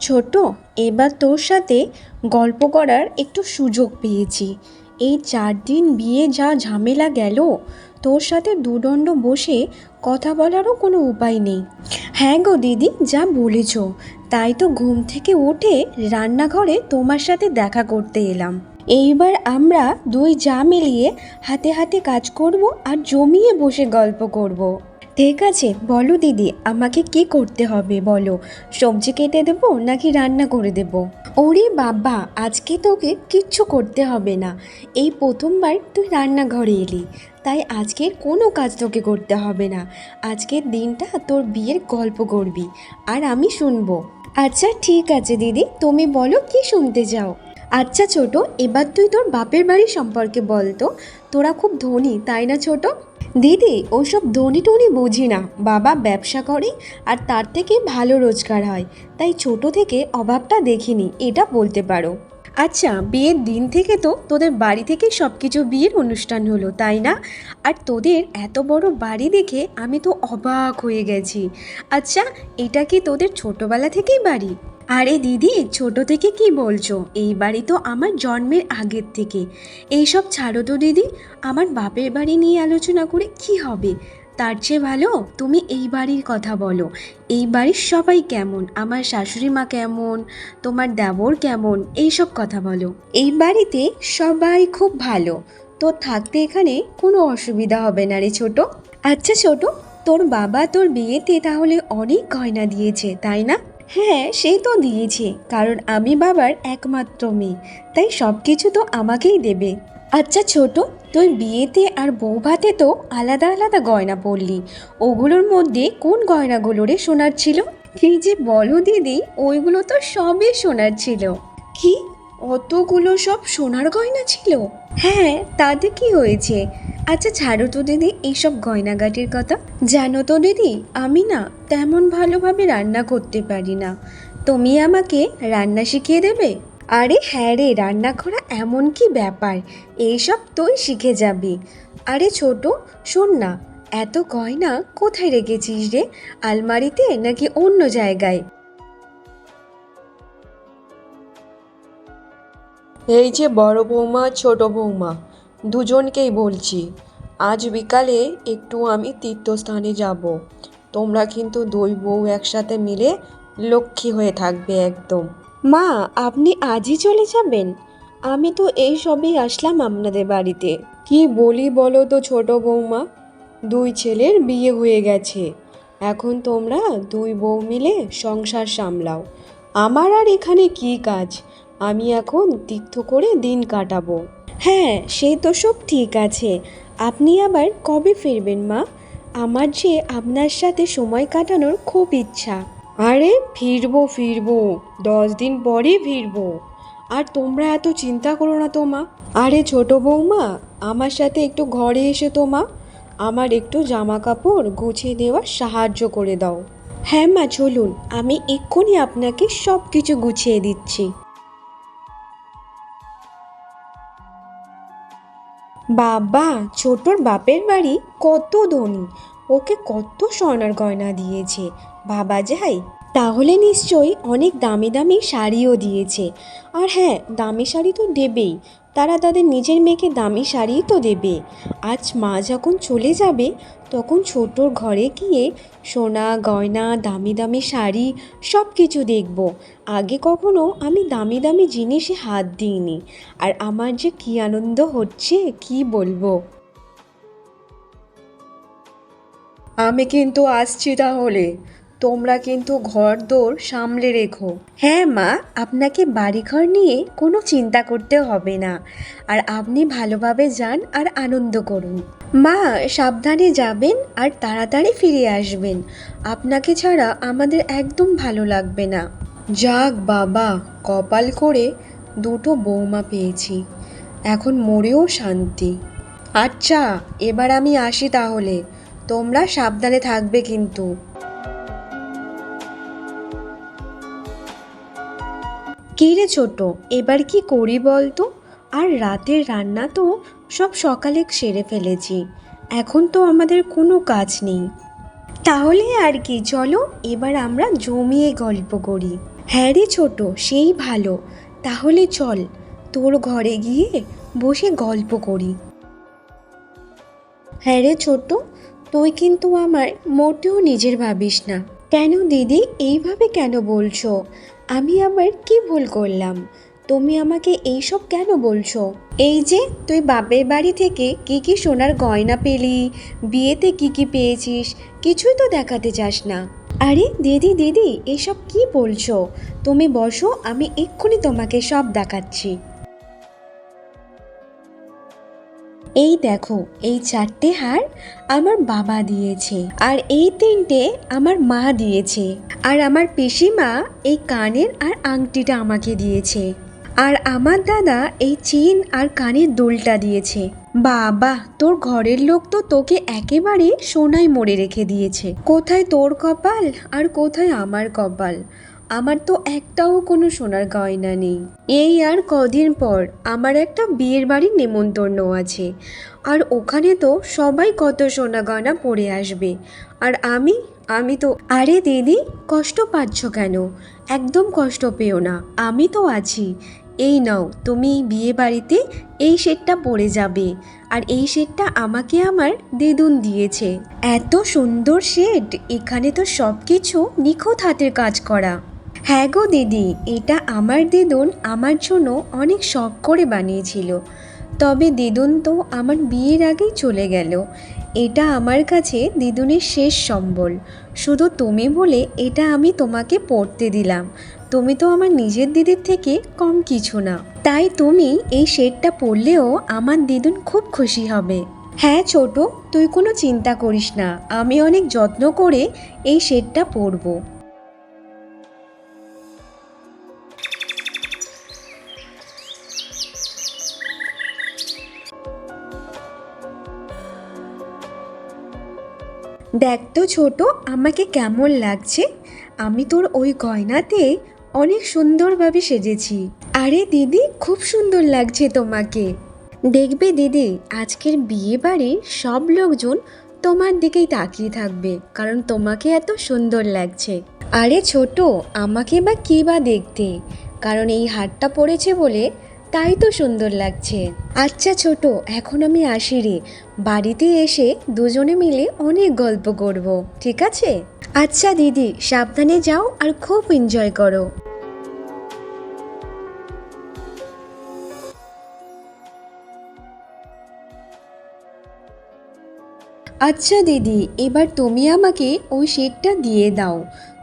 ছোট, এবার তোর সাথে গল্প করার একটু সুযোগ পেয়েছি। এই চার দিন বিয়ে যা ঝামেলা গেল, তোর সাথে দুদণ্ড বসে কথা বলারও কোনো উপায় নেই। হ্যাঁ গো দিদি, যা বলেছ। তাই তো ঘুম থেকে উঠে রান্নাঘরে তোমার সাথে দেখা করতে এলাম। এইবার আমরা দুই যা মিলিয়ে হাতে হাতে কাজ করব আর জমিয়ে বসে গল্প করব। ঠিক আছে, বলো দিদি, আমাকে কি করতে হবে বলো? সবজি কেটে দেবো নাকি রান্না করে দেবো? ওরে বাবা, আজকে তোকে কিচ্ছু করতে হবে না। এই প্রথমবার তুই রান্নাঘরে এলি, তাই আজকের কোনো কাজ তোকে করতে হবে না। আজকের দিনটা তোর বিয়ের গল্প করবি, আর আমি শুনব। আচ্ছা ঠিক আছে দিদি, তুমি বলো কি শুনতে চাও? আচ্ছা ছোট, এবার তুই তোর বাপের বাড়ি সম্পর্কে বল তো। তোরা খুব ধনী, তাই না ছোট? দিদি, ওসব ধনী টনি বুঝি না। বাবা ব্যবসা করে আর তার থেকে ভালো রোজগার হয়। তাই ছোট থেকে অভাবটা দেখিনি, এটা বলতে পারো। আচ্ছা বিয়ের দিন থেকে তো তোদের বাড়ি থেকে সব কিছু বিয়ের অনুষ্ঠান হলো, তাই না? আর তোদের এত বড় বাড়ি দেখে আমি তো অবাক হয়ে গেছি। আচ্ছা এটা কি তোদের ছোটবেলা থেকেই বাড়ি? আরে দিদি, ছোট থেকে কি বলছো? এই বাড়ি তো আমার জন্মের আগের থেকে। এইসব ছাড়ো তো দিদি, আমার বাপের বাড়ি নিয়ে আলোচনা করে কি হবে? তার চেয়ে ভালো তুমি এই বাড়ির কথা বলো। এই বাড়ির সবাই কেমন? আমার শাশুড়ি মা কেমন? তোমার দেবর কেমন? এইসব কথা বলো। এই বাড়িতে সবাই খুব ভালো। তোর থাকতে এখানে কোনো অসুবিধা হবে না রে ছোট। আচ্ছা ছোট, তোর বাবা তোর বিয়েতে তাহলে অনেক গয়না দিয়েছে, তাই না? হ্যাঁ সে তো দিয়েছে, কারণ আমি বাবার একমাত্র মেয়ে, তাই সব কিছু তো আমাকেই দেবে। আচ্ছা ছোট তুই বিয়েতে আর বউ ভাতে তো আলাদা আলাদা গয়না পরলি, ওগুলোর মধ্যে কোন গয়নাগুলো রে সোনার ছিল? কি যে বলো দিদি, ওইগুলো তো সবই সোনার ছিল। কি? অতগুলো সব সোনার গয়না ছিল? হ্যাঁ তাতে কি হয়েছে? আচ্ছা ছাড়ো তো দিদি, এইসব গয়নাগাটির কথা। জানো তো দিদি, আমি না তেমন ভালোভাবে রান্না করতে পারি না। তুমি আমাকে রান্না শিখিয়ে দেবে? আরে হ্যাঁ রে, রান্না করা এমন কি ব্যাপার? এইসব তুই শিখে যাবি। আরে ছোট, শোন না, এত গয়না কোথায় রেখেছিস রে? আলমারিতে নাকি অন্য জায়গায়? এই যে বড় বৌমা ছোট বৌমা দুজনকেই বলছি আজ বিকালে একটু আমি তীর্থস্থানে যাব। তোমরা কিন্তু দুই বউ একসাথে মিলে লক্ষ্মী হয়ে থাকবে একদম। মা আপনি আজই চলে যাবেন? আমি তো এই সবেই আসলাম আপনাদের বাড়িতে। কি বলি বলো তো ছোট বৌমা? দুই ছেলের বিয়ে হয়ে গেছে। এখন তোমরা দুই বউ মিলে সংসার সামলাও। আমার আর এখানে কি কাজ? আমি এখন তীর্থ করে দিন কাটাবো। হ্যাঁ সে তো সব ঠিক আছে। আপনি আবার কবে ফিরবেন, মা? আমার যে আপনার সাথে সময় কাটানোর খুব ইচ্ছা। আরে, ফিরবো ফিরবো। দশ দিন পরে ফিরবো। আর তোমরা এত চিন্তা করো না তো, মা। আরে, ছোট বৌমা, আমার সাথে একটু ঘরে এসে তো, মা। আমার একটু জামা কাপড় গুছিয়ে দেওয়ার সাহায্য করে দাও। হ্যাঁ মা, চলুন। আমি এক্ষুনি আপনাকে সব কিছু গুছিয়ে দিচ্ছি। বাবা, ছোটর বাপের বাড়ি কত ধনী, ওকে কত সোনার গয়না দিয়েছে। বাবা যাই, তাহলে নিশ্চয়ই অনেক দামি দামি শাড়িও দিয়েছে। আর হ্যাঁ দামি শাড়ি তো দেবেই তারা তাদের নিজের মেয়েকে দামি শাড়িই তো দেবে। আজ মা যখন চলে যাবে, তখন ছোটোর ঘরে গিয়ে সোনা, গয়না, দামি দামি শাড়ি সব কিছু দেখব। আগে কখনো আমি দামি দামি জিনিসে হাত দিইনি। আর আমার যে কী আনন্দ হচ্ছে, কি বলব? আমি কিন্তু আসছি তাহলে। তোমরা কিন্তু ঘর দোর সামলে রেখো। হ্যাঁ মা, আপনাকে বাড়িঘর নিয়ে কোনো চিন্তা করতে হবে না। আর আপনি ভালোভাবে যান আর আনন্দ করুন। মা, সাবধানে যাবেন আর তাড়াতাড়ি ফিরে আসবেন। আপনাকে ছাড়া আমাদের একদম ভালো লাগবে না। যাক বাবা, কপাল করে দুটো বৌমা পেয়েছি। এখন মরেও শান্তি। আচ্ছা এবার আমি আসি তাহলে। তোমরা সাবধানে থাকবে কিন্তু। রে ছোট এবার কি করি বলতো? আর রাতের রান্না তো সব সকালে সেরে ফেলেছি, এখন তো আমাদের কোনো কাজ নেই। তাহলে আর কি, চলো এবার আমরা জমিয়ে গল্প করি। হ্যাঁ রে ছোট সেই ভালো, তাহলে চল, তোর ঘরে গিয়ে বসে গল্প করি। হ্যাঁ রে ছোট তুই কিন্তু আমার মোটেও নিজের ভাবিস না। কেন দিদি, এইভাবে কেন বলছো? আমি আবার কি ভুল করলাম? তুমি আমাকে এইসব কেন বলছো? এই যে, তুই বাপের বাড়ি থেকে কি কি সোনার গয়না পেলি, বিয়েতে কি কি পেয়েছিস, কিছুই তো দেখাতে চাস না। আরে, দিদি দিদি, এসব কি বলছো? তুমি বসো, আমি এক্ষুনি তোমাকে সব দেখাচ্ছি। এই দেখো, এই চারটে হার আমার বাবা দিয়েছে আর এই তিনটে আমার মা দিয়েছে। আর আমার পিসিমা এই কানের আর আংটিটা আমাকে দিয়েছে। আর আমার দাদা এই চেন আর কানের দুলটা দিয়েছে। বাবা, তোর ঘরের লোক তো তোকে একেবারে সোনায় মরে রেখে দিয়েছে। কোথায় তোর কপাল আর কোথায় আমার কপাল? আমার তো একটাও কোনো সোনার গয়না নেই। এই আর কদিন পর আমার একটা বিয়ের বাড়ির নেমন্তন্ন আছে। আর ওখানে তো সবাই কত সোনা গয়না পরে আসবে। আর আমি আমি তো আরে দিদি, কষ্ট পাচ্ছ কেন? একদম কষ্ট পেও না, আমি তো আছি। এই নাও, তুমি বিয়ে বাড়িতে এই সেটটা পরে যাবে। আর এই সেটটা আমাকে আমার দেদুন দিয়েছে। এত সুন্দর সেট, এখানে তো সব কিছু নিখুঁত হাতের কাজ করা। হ্যাঁ গো দিদি, এটা আমার দিদুন আমার জন্য অনেক শখ করে বানিয়েছিল। তবে দিদুন তো আমার বিয়ের আগেই চলে গেল। এটা আমার কাছে দিদুনের শেষ সম্বল। শুধু তুমি বলে এটা আমি তোমাকে পড়তে দিলাম। তুমি তো আমার নিজের দিদির থেকে কম কিছু না। তাই তুমি এই শেডটা পরলেও আমার দিদুন খুব খুশি হবে। হ্যাঁ ছোট, তুই কোনো চিন্তা করিস না। আমি অনেক যত্ন করে এই শেডটা পরবো। দেখ তো ছোট, আমাকে কেমন লাগছে। আমি তোর ওই গয়নাতে অনেক সুন্দরভাবে সেজেছি। আরে দিদি, খুব সুন্দর লাগছে তোমাকে। দেখবে দিদি, আজকের বিয়ে বাড়ির সব লোকজন তোমার দিকেই তাকিয়ে থাকবে, কারণ তোমাকে এত সুন্দর লাগছে। আরে ছোট, আমাকে বা কি বা দেখতে? কারণ এই হারটা পড়েছে বলে তাই তো সুন্দর লাগছে। আচ্ছা ছোট, এখন আমি আসি রে বাড়িতে এসে দুজনে মিলে অনেক গল্প করব, ঠিক আছে? আচ্ছা দিদি, সাবধানে যাও আর খুব এনজয় করো। আচ্ছা দিদি, এবার তুমি আমাকে ওই শেডটা দিয়ে দাও।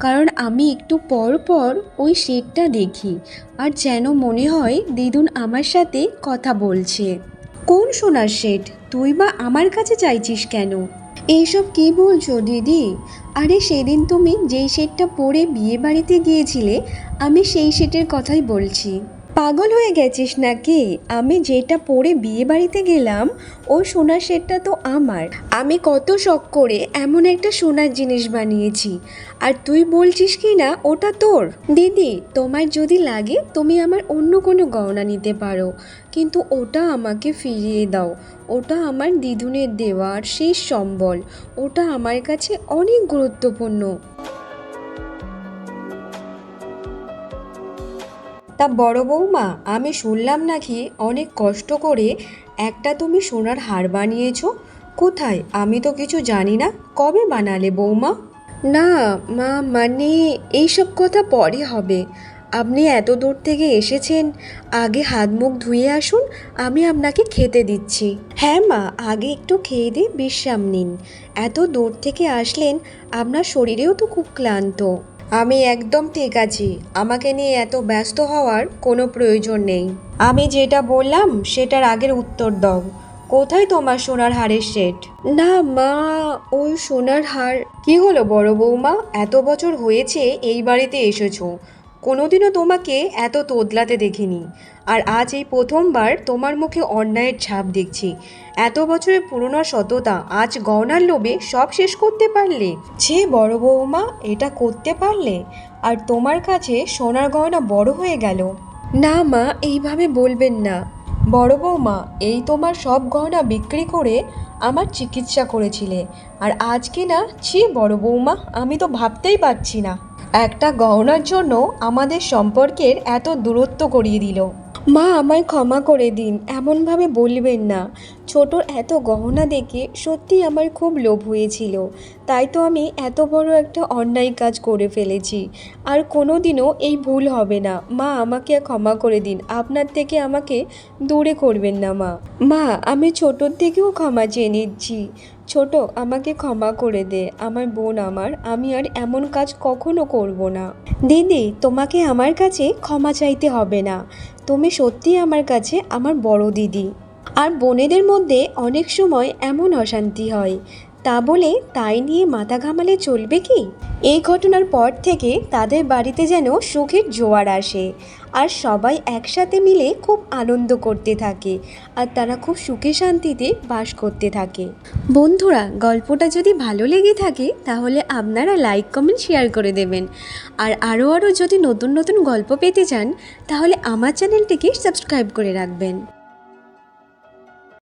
কারণ আমি একটু পর পর ওই শেডটা দেখি আর যেন মনে হয় দিদুন আমার সাথে কথা বলছে। কোন সোনার শেড? তুই বা আমার কাছে চাইছিস কেন? এইসব কি বলছো দিদি? আরে সেদিন তুমি যেই শেডটা পরে বিয়ে বাড়িতে গিয়েছিলে, আমি সেই শেটের কথাই বলছি। পাগল হয়ে গেছিস নাকি? আমি যেটা পরে বিয়ে বাড়িতে গেলাম ওই সোনার সেটটা তো আমার। আমি কত শখ করে এমন একটা সোনার জিনিস বানিয়েছি। আর তুই বলছিস কি না, ওটা তোর? দিদি, তোমার যদি লাগে, তুমি আমার অন্য কোনো গহনা নিতে পারো। কিন্তু ওটা আমাকে ফিরিয়ে দাও। ওটা আমার দিদুনের দেওয়ার শেষ সম্বল। ওটা আমার কাছে অনেক গুরুত্বপূর্ণ। তা বড় বৌমা আমি শুনলাম নাকি অনেক কষ্ট করে একটা তুমি সোনার হার বানিয়েছো। কোথায়? আমি তো কিছু জানি না। কবে বানালে বৌমা? না মা মানে এইসব কথা পরে হবে। আপনি এত দূর থেকে এসেছেন আগে হাত মুখ ধুয়ে আসুন আমি আপনাকে খেতে দিচ্ছি। হ্যাঁ মা আগে একটু খেয়ে দিয়ে বিশ্রাম নিন। এত দূর থেকে আসলেন আপনার শরীরেও তো খুব ক্লান্ত। আমি একদম ঠিক আছি। আমাকে নিয়ে এত ব্যস্ত হওয়ার কোনো প্রয়োজন নেই। আমি যেটা বললাম, সেটার আগের উত্তর দাও। কোথায় তোমার সোনার হারের সেট? না, মা, ওই সোনার হার। কি হলো বড় বৌমা? এত বছর হয়েছে এই বাড়িতে এসেছ। কোনোদিনও তোমাকে এত তোদলাতে দেখিনি। আর আজ এই প্রথমবার তোমার মুখে অন্যায়ের ছাপ দেখছি। এত বছরের পুরোনো সততা আজ গয়নার লোভে সব শেষ করতে পারলে? ছে, বড় বৌমা এটা করতে পারলে? আর তোমার কাছে সোনার গয়না বড় হয়ে গেল। না মা, এইভাবে বলবেন না। বড় বৌমা, এই তোমার সব গহনা বিক্রি করে আমার চিকিৎসা করেছিলে। আর আজ কি না ছি বড় বৌমা, আমি তো ভাবতেই পারছি না। একটা গহনার জন্য আমাদের সম্পর্কের এত দূরত্ব করিয়ে দিল। মা আমায় ক্ষমা করে দিন, এমনভাবে বলবেন না। ছোটোর এত গহনা দেখে সত্যি আমার খুব লোভ হয়েছিল। তাই তো আমি এত বড় একটা অন্যায় কাজ করে ফেলেছি। আর কোনো দিনও এই ভুল হবে না। মা, আমাকে ক্ষমা করে দিন। আপনার থেকে আমাকে দূরে করবেন না মা। মা, আমি ছোটোর থেকেও ক্ষমা চেয়ে নিচ্ছি। ছোট, আমাকে ক্ষমা করে দে। আমার বোন আমার, আমি আর এমন কাজ কখনো করব না। দিদি, তোমাকে আমার কাছে ক্ষমা চাইতে হবে না। তুমি সত্যি আমার কাছে আমার বড় দিদি। আর বোনেদের মধ্যে অনেক সময় এমন অশান্তি হয় তা বলে তাই নিয়ে মাথা ঘামালে চলবে কি? এই ঘটনার পর থেকে তাদের বাড়িতে যেন সুখের জোয়ার আসে আর সবাই একসাথে মিলে খুব আনন্দ করতে থাকে আর তারা খুব সুখে শান্তিতে বাস করতে থাকে। বন্ধুরা, গল্পটা যদি ভালো লেগে থাকে তাহলে আপনারা লাইক, কমেন্ট, শেয়ার করে দেবেন। আর আরও আরও যদি নতুন নতুন গল্প পেতে চান তাহলে আমার চ্যানেলটিকে সাবস্ক্রাইব করে রাখবেন।